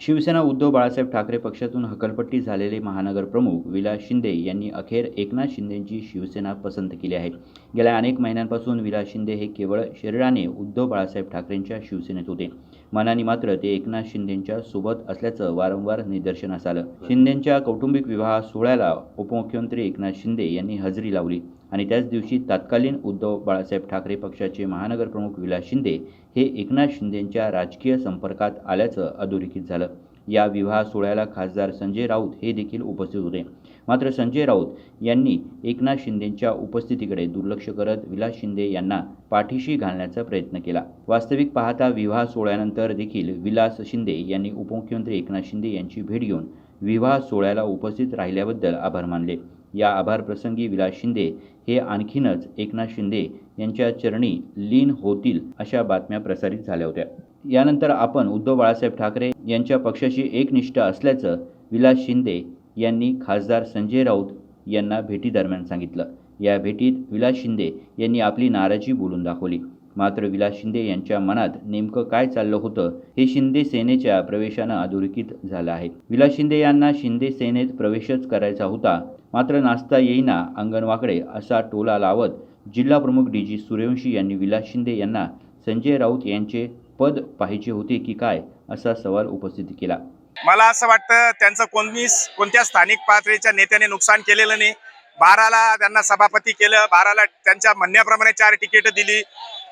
शिवसेना उद्धव बाळासाहेब ठाकरे पक्षातून हकलपट्टी झालेले महानगरप्रमुख विलास शिंदे यांनी अखेर एकनाथ शिंदेंची शिवसेना पसंत केली आहे. गेल्या अनेक महिन्यांपासून विलास शिंदे हे केवळ शरीराने उद्धव बाळासाहेब ठाकरेंच्या शिवसेनेत होते. मनाने मात्र ते एकनाथ शिंदेंच्या सोबत असल्याचं वारंवार निदर्शनास आलं. शिंदेंच्या कौटुंबिक विवाह सोहळ्याला उपमुख्यमंत्री एकनाथ शिंदे यांनी हजेरी लावली. आणि त्याच दिवशी तत्कालीन उद्धव बाळासाहेब ठाकरे पक्षाचे महानगरप्रमुख विलास शिंदे हे एकनाथ शिंदेंच्या राजकीय संपर्कात आल्याचं अधोरेखित झालं. या विवाह सोहळ्याला खासदार संजय राऊत हे देखील उपस्थित होते. मात्र संजय राऊत यांनी एकनाथ शिंदेंच्या उपस्थितीकडे दुर्लक्ष करत विलास शिंदे यांना पाठीशी घालण्याचा प्रयत्न केला. वास्तविक पाहता विवाह सोहळ्यानंतर देखील विलास शिंदे यांनी उपमुख्यमंत्री एकनाथ शिंदे यांची भेट घेऊन विवाह सोहळ्याला उपस्थित राहिल्याबद्दल आभार मानले. या आभारप्रसंगी विलास शिंदे हे आणखीनच एकनाथ शिंदे यांच्या चरणी लीन होतील अशा बातम्या प्रसारित झाल्या होत्या. यानंतर आपण उद्धव बाळासाहेब ठाकरे यांच्या पक्षाशी एकनिष्ठ असल्याचं विलास शिंदे यांनी खासदार संजय राऊत यांना भेटीदरम्यान सांगितलं. या भेटीत विलास शिंदे यांनी आपली नाराजी बोलून दाखवली. मात्र विलास शिंदे यांच्या मनात नेमकं काय चाललं होतं हे शिंदे सेनेच्या प्रवेशानं अधोरेखित झालं आहे. विलास शिंदे यांना शिंदे सेनेत प्रवेशच करायचा होता. मात्र नाचता येईना अंगणवाकडे असा टोला लावत जिल्हा प्रमुख डी जी सूर्यवंशी यांनी विलास शिंदे यांना संजय राऊत यांचे पद पाहिजे होते की काय असा सवाल उपस्थित केला. मला असं वाटतं त्यांचं कोणी कोणत्या स्थानिक पातळीच्या नेत्याने नुकसान केलेलं नाही. बाराला त्यांना सभापती केलं बाराला त्यांच्या म्हणण्याप्रमाणे चार तिकीट दिली.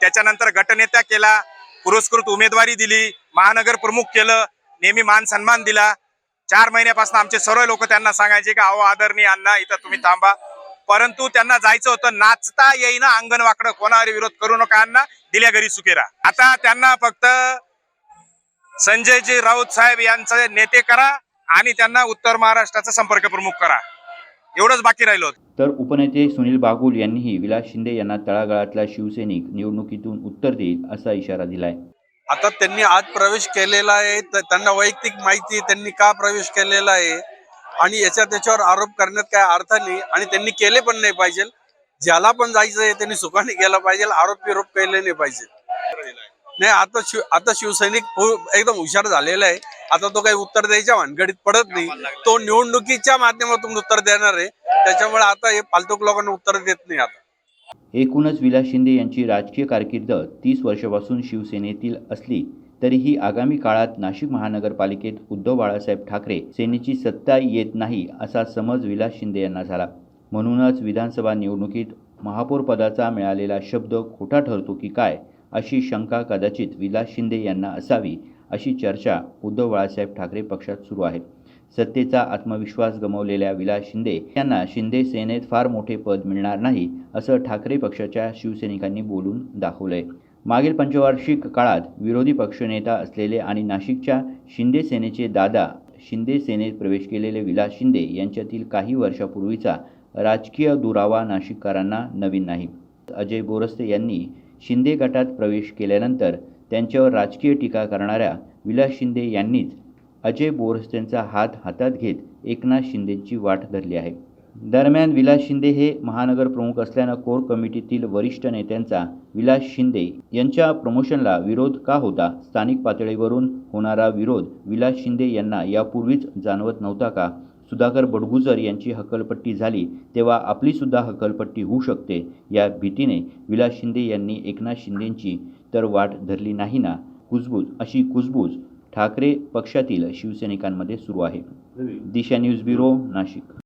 त्याच्यानंतर गटनेत्या केला पुरस्कृत उमेदवारी दिली महानगर प्रमुख केलं नेहमी मान सन्मान दिला. चार महिन्यापासून आमचे सर्व लोक त्यांना सांगायचे की अहो आदरणीय अण्णा इथं तुम्ही थांबा. परंतु त्यांना जायचं होतं नाचता येईना अंगण वाकडं कोणावर विरोध करू नका अण्णा. दिल्या घरी सुकेरा आता त्यांना फक्त संजयजी राऊत साहेब यांचे नेते करा आणि त्यांना उत्तर महाराष्ट्राचा संपर्क प्रमुख करा. एवढंच बाकी राहिलो तर उपनेते सुनील बागुल यांनीही विलास शिंदे यांना तळागाळातला शिवसैनिक निवडणुकीतून उत्तर देईल असा इशारा दिलाय. आता त्यांनी आज प्रवेश केलेला आहे त्यांना वैयक्तिक माहिती त्यांनी का प्रवेश केलेला आहे? आणि याच्या त्याच्यावर आरोप करण्यात काय अर्थ नाही आणि त्यांनी केले पण नाही पाहिजे. ज्याला पण जायचं आहे त्यांनी सुखाने गेला पाहिजे आरोप विरोप केले नाही पाहिजे. नाही आता शिव आता शिवसैनिक एकदम हुशार झालेला आहे. आता तो काही उत्तर द्यायच्या भानगडीत पडत नाही. तो निवडणुकीच्या माध्यमातून उत्तर देणार आहे. त्याच्यामुळे आता हे फालतूक लोकांना उत्तर देत नाही आता. एकूणच विलास शिंदे यांची राजकीय कारकीर्द तीस वर्षापासून शिवसेनेतील असली तरीही आगामी काळात नाशिक महानगरपालिकेत उद्धव बाळासाहेब ठाकरे सेनेची सत्ता येत नाही असा समज विलास शिंदे यांना झाला. म्हणूनच विधानसभा निवडणुकीत महापौर पदाचा मिळालेला शब्द खोटा ठरतो की काय अशी शंका कदाचित विलास शिंदे यांना असावी अशी चर्चा उद्धव बाळासाहेब ठाकरे पक्षात सुरू आहे. सत्तेचा आत्मविश्वास गमावलेल्या विलास शिंदे यांना शिंदे सेनेत फार मोठे पद मिळणार नाही असं ठाकरे पक्षाच्या शिवसैनिकांनी बोलून दाखवलंय. मागील पंचवार्षिक काळात विरोधी पक्षनेता असलेले आणि नाशिकच्या शिंदे सेनेचे दादा शिंदे सेनेत प्रवेश केलेले विलास शिंदे यांच्यातील काही वर्षापूर्वीचा राजकीय दुरावा नाशिककरांना नवीन नाही. अजय बोरस्ते यांनी शिंदे गटात प्रवेश केल्यानंतर त्यांच्यावर राजकीय टीका करणाऱ्या विलास शिंदे यांनीच अजय बोरस्तेंचा हात हातात घेत एकनाथ शिंदेंची वाट धरली आहे. दरम्यान विलास शिंदे हे महानगर प्रमुख असल्यानं कोर कमिटीतील वरिष्ठ नेत्यांचा विलास शिंदे यांच्या प्रमोशनला विरोध का होता? स्थानिक पातळीवरून होणारा विरोध विलास शिंदे यांना यापूर्वीच जाणवत नव्हता का? सुधाकर बडगुजर यांची हकलपट्टी झाली तेव्हा आपलीसुद्धा हकलपट्टी होऊ शकते या भीतीने विलास शिंदे यांनी एकनाथ शिंदेंची तर वाट धरली नाही ना? कुजबूज अशी कुजबूज ठाकरे पक्षातील शिवसैनिकांमध्ये सुरू आहे. Disha news bureau Nashik.